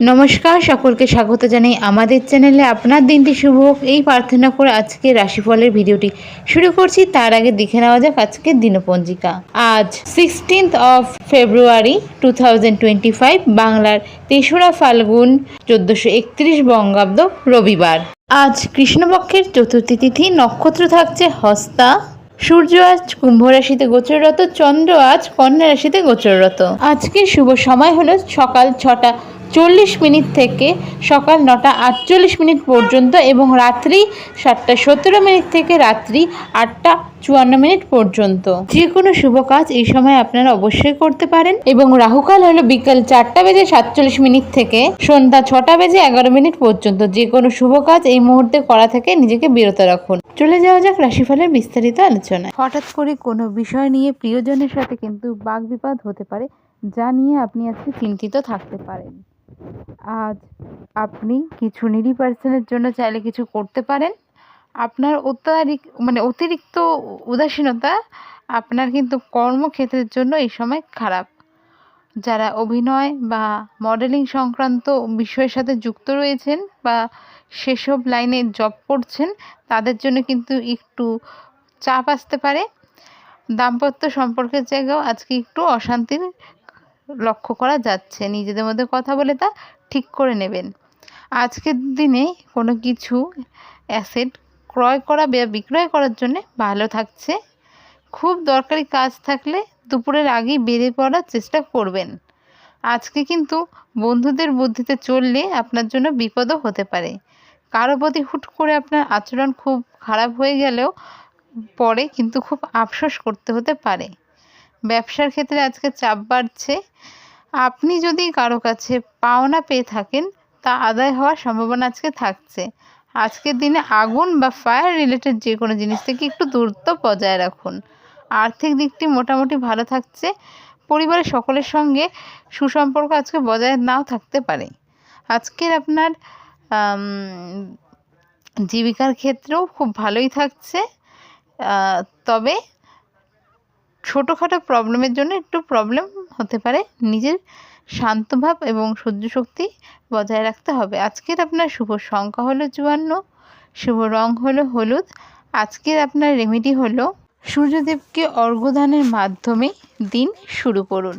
নমস্কার, সকলকে স্বাগত জানাই আমাদের চ্যানেলে। আপনার দিনটি শুভ হোক। এই প্রার্থনা করে আজকে রাশিফলের ভিডিওটি শুরু করছি। তার আগে দেখে নেওয়া যাক আজকের দিনপঞ্জিকা। আজ সিক্সটিন্থ অফ ফেব্রুয়ারি টু বাংলার তেসরা ফাল্গুন চোদ্দোশো একত্রিশ বঙ্গাব্দ রবিবার। আজ কৃষ্ণপক্ষের চতুর্থী তিথি, নক্ষত্র থাকছে হস্তা। সূর্য আজ কুম্ভ রাশিতে গোচররত, চন্দ্র আজ কন্যা রাশিতে গোচররত। আজকের শুভ সময় হলো সকাল ছটা চল্লিশ মিনিট থেকে সকাল নটা আটচল্লিশ মিনিট পর্যন্ত এবং রাত্রি সাতটা সতেরো মিনিট থেকে রাত্রি আটটা চুয়ান্ন মিনিট পর্যন্ত। যে কোনো শুভ কাজ এই সময় আপনারা অবশ্যই করতে পারেন। এবং রাহুকাল হলো বিকাল চারটা বেজে সাতচল্লিশ মিনিট থেকে সন্ধ্যা ছটা বেজে এগারো মিনিট পর্যন্ত। যে কোনো শুভ কাজ এই মুহূর্তে করা থেকে নিজেকে বিরত রাখুন। চলে যাওয়া যাক রাশিফলের বিস্তারিত আলোচনা হঠাৎ করে কোনো বিষয় নিয়ে প্রিয়জনের সাথে কিন্তু বাক বিবাদ হতে পারে। যা নিয়ে আপনি আজকে চিন্তিত থাকতে পারেন। আজ আপনি কিছু নিডি পার্সনের জন্য চাইলে কিছু করতে পারেন। আপনার অত্যাধিক মানে অতিরিক্ত উদাসীনতা আপনার কিন্তু কর্মক্ষেত্রের জন্য এই সময় খারাপ। যারা অভিনয় বা মডেলিং সংক্রান্ত বিষয়ের সাথে যুক্ত রয়েছেন বা সেসব লাইনে জব করছেন, তাদের জন্য কিন্তু একটু চাপ আসতে পারে। দাম্পত্য সম্পর্কের জায়গাও আজকে একটু অশান্তির লক্ষ্য করা যাচ্ছে। নিজেদের মধ্যে কথা বলে তা ঠিক করে নেবেন। আজকের দিনে কোনো কিছু অ্যাসেট ক্রয় করা বা বিক্রয় করার জন্য ভালো থাকছে। খুব দরকারি কাজ থাকলে দুপুরের আগেই বেরিয়ে পড়ার চেষ্টা করবেন। আজকে কিন্তু বন্ধুদের বুদ্ধিতে চললে আপনার জন্য বিপদও হতে পারে। কারও প্রতি হুট করে আপনার আচরণ খুব খারাপ হয়ে গেলেও পরে কিন্তু খুব আফসোস করতে হতে পারে। ব্যবসার ক্ষেত্রে আজকে চাপ বাড়ছে। আপনি যদি কারও কাছে পাওনা পেয়ে থাকেন, তা আদায় হওয়ার সম্ভাবনা আজকে থাকছে। আজকের দিনে আগুন বা ফায়ার রিলেটেড যে কোনো জিনিস থেকে একটু দূরত্ব বজায় রাখুন। আর্থিক দিকটি মোটামুটি ভালো থাকছে। পরিবারের সকলের সঙ্গে সুসম্পর্ক আজকে বজায় নাও থাকতে পারে। আজকের আপনার জীবিকার ক্ষেত্রেও খুব ভালোই থাকছে। তবে ছোটোখাটো প্রবলেমের জন্য একটু প্রবলেম হতে পারে। নিজের শান্তভাব এবং সহ্য শক্তি বজায় রাখতে হবে। আজকের আপনার শুভ সংখ্যা হলো চুয়ান্ন, শুভ রং হলো হলুদ। আজকের আপনার রেমেডি হলো সূর্যদেবকে অর্ঘ্যদানের মাধ্যমে দিন শুরু করুন।